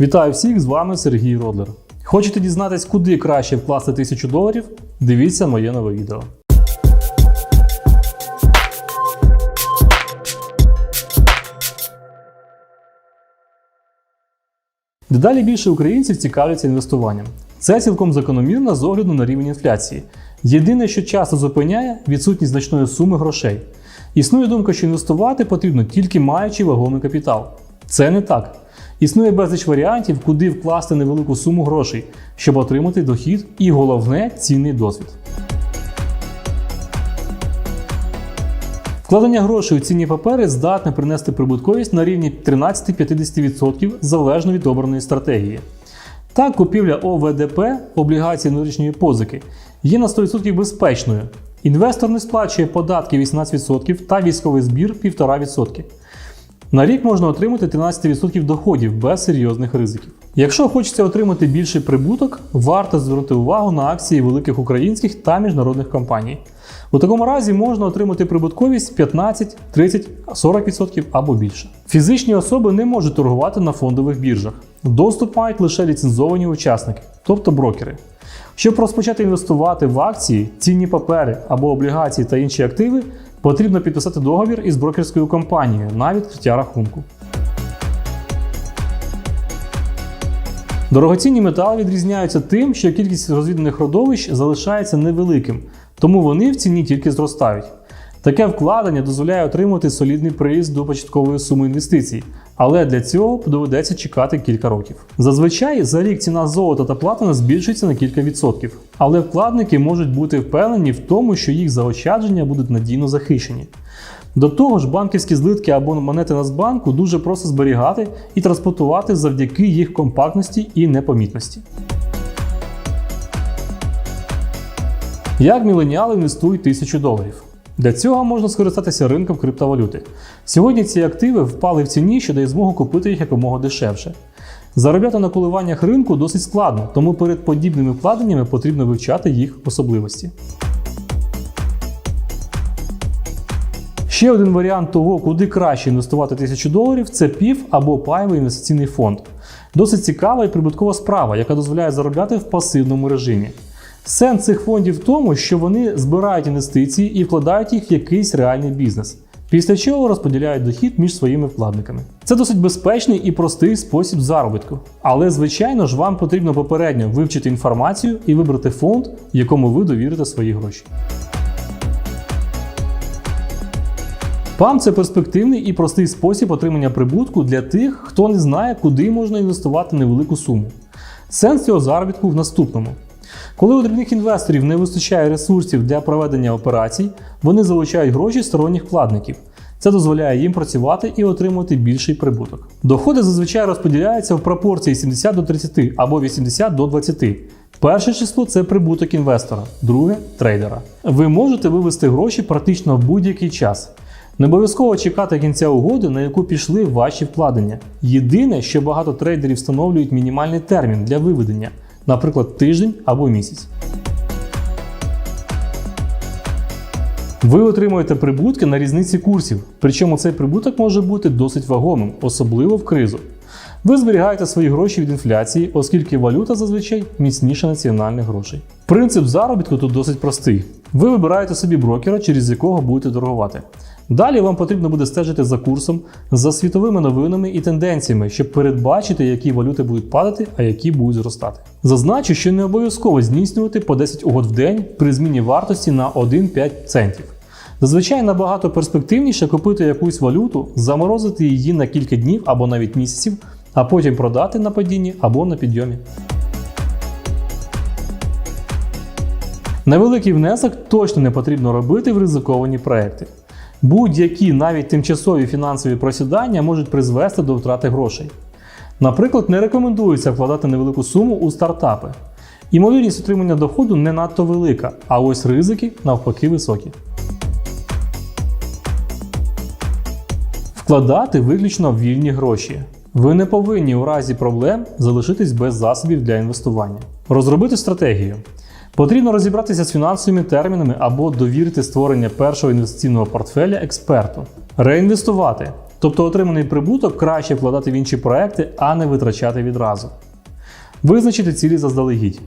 Вітаю всіх! З вами Сергій Родлер. Хочете дізнатись, куди краще вкласти 1000 доларів? Дивіться моє нове відео. Дедалі більше українців цікавляться інвестуванням. Це цілком закономірно з огляду на рівень інфляції. Єдине, що часто зупиняє відсутність значної суми грошей. Існує думка, що інвестувати потрібно тільки маючи вагомий капітал. Це не так. Існує безліч варіантів, куди вкласти невелику суму грошей, щоб отримати дохід і головне цінний досвід. Вкладення грошей у цінні папери здатне принести прибутковість на рівні 13-50% залежно від обраної стратегії. Так, купівля ОВДП облігацій внутрішньої позики є на 100% безпечною. Інвестор не сплачує податки 18% та військовий збір 1,5%. На рік можна отримати 13% доходів без серйозних ризиків. Якщо хочеться отримати більший прибуток, варто звернути увагу на акції великих українських та міжнародних компаній. У такому разі можна отримати прибутковість 15, 30, 40% або більше. Фізичні особи не можуть торгувати на фондових біржах. Доступ мають лише ліцензовані учасники, тобто брокери. Щоб розпочати інвестувати в акції, цінні папери або облігації та інші активи, потрібно підписати договір із брокерською компанією на відкриття рахунку. Дорогоцінні метали відрізняються тим, що кількість розвіданих родовищ залишається невеликим, тому вони в ціні тільки зростають. Таке вкладення дозволяє отримати солідний приїзд до початкової суми інвестицій, але для цього доведеться чекати кілька років. Зазвичай за рік ціна золота та платина збільшується на кілька відсотків, але вкладники можуть бути впевнені в тому, що їх заощадження будуть надійно захищені. До того ж, банківські злитки або монети Нацбанку дуже просто зберігати і транспортувати завдяки їх компактності і непомітності. Як міленіали інвестують 1000 доларів? Для цього можна скористатися ринком криптовалюти. Сьогодні ці активи впали в ціні, що дає змогу купити їх якомога дешевше. Заробляти на коливаннях ринку досить складно, тому перед подібними вкладеннями потрібно вивчати їх особливості. Ще один варіант того, куди краще інвестувати 1000 доларів, це пів або паєвий інвестиційний фонд. Досить цікава і прибуткова справа, яка дозволяє заробляти в пасивному режимі. Сенс цих фондів в тому, що вони збирають інвестиції і вкладають їх в якийсь реальний бізнес, після чого розподіляють дохід між своїми вкладниками. Це досить безпечний і простий спосіб заробітку. Але, звичайно ж, вам потрібно попередньо вивчити інформацію і вибрати фонд, якому ви довірите свої гроші. ПАМ це перспективний і простий спосіб отримання прибутку для тих, хто не знає, куди можна інвестувати невелику суму. Сенс цього заробітку в наступному. Коли у дрібних інвесторів не вистачає ресурсів для проведення операцій, вони залучають гроші сторонніх вкладників. Це дозволяє їм працювати і отримувати більший прибуток. Доходи зазвичай розподіляються в пропорції 70 до 30 або 80 до 20. Перше число це прибуток інвестора, друге трейдера. Ви можете вивести гроші практично в будь-який час. Не обов'язково чекати кінця угоди, на яку пішли ваші вкладення. Єдине, що багато трейдерів встановлюють мінімальний термін для виведення, наприклад, тиждень або місяць. Ви отримуєте прибутки на різниці курсів, причому цей прибуток може бути досить вагомим, особливо в кризу. Ви зберігаєте свої гроші від інфляції, оскільки валюта зазвичай міцніша національних грошей. Принцип заробітку тут досить простий. Ви вибираєте собі брокера, через якого будете торгувати. Далі вам потрібно буде стежити за курсом, за світовими новинами і тенденціями, щоб передбачити, які валюти будуть падати, а які будуть зростати. Зазначу, що не обов'язково здійснювати по 10 угод в день при зміні вартості на 1-5 центів. Зазвичай набагато перспективніше купити якусь валюту, заморозити її на кілька днів або навіть місяців, а потім продати на падінні або на підйомі. Невеликий внесок точно не потрібно робити в ризиковані проекти. Будь-які навіть тимчасові фінансові просідання можуть призвести до втрати грошей. Наприклад, не рекомендується вкладати невелику суму у стартапи. Імовірність отримання доходу не надто велика, а ось ризики навпаки високі. Вкладати виключно вільні гроші. Ви не повинні у разі проблем залишитись без засобів для інвестування. Розробити стратегію. Потрібно розібратися з фінансовими термінами або довірити створення першого інвестиційного портфеля експерту. Реінвестувати. Тобто отриманий прибуток краще вкладати в інші проекти, а не витрачати відразу. Визначити цілі заздалегідь.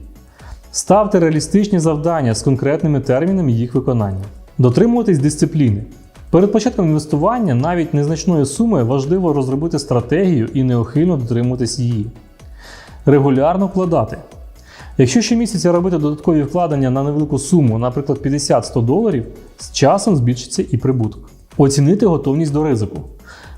Ставте реалістичні завдання з конкретними термінами їх виконання. Дотримуватись дисципліни. Перед початком інвестування навіть незначної суми важливо розробити стратегію і неухильно дотримуватись її. Регулярно вкладати. Якщо щомісяця робити додаткові вкладення на невелику суму, наприклад 50-100 доларів, з часом збільшиться і прибуток. Оцінити готовність до ризику.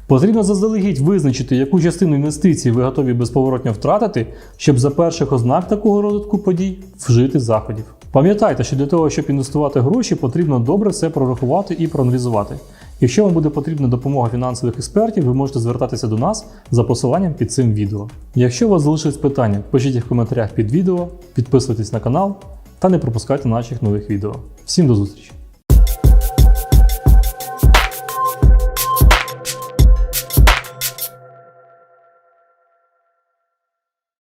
Потрібно заздалегідь визначити, яку частину інвестицій ви готові безповоротно втратити, щоб за перших ознак такого розвитку подій вжити заходів. Пам'ятайте, що для того, щоб інвестувати гроші, потрібно добре все прорахувати і проаналізувати. Якщо вам буде потрібна допомога фінансових експертів, ви можете звертатися до нас за посиланням під цим відео. Якщо у вас залишились питання, пишіть їх в коментарях під відео, підписуйтесь на канал та не пропускайте наших нових відео. Всім до зустрічі!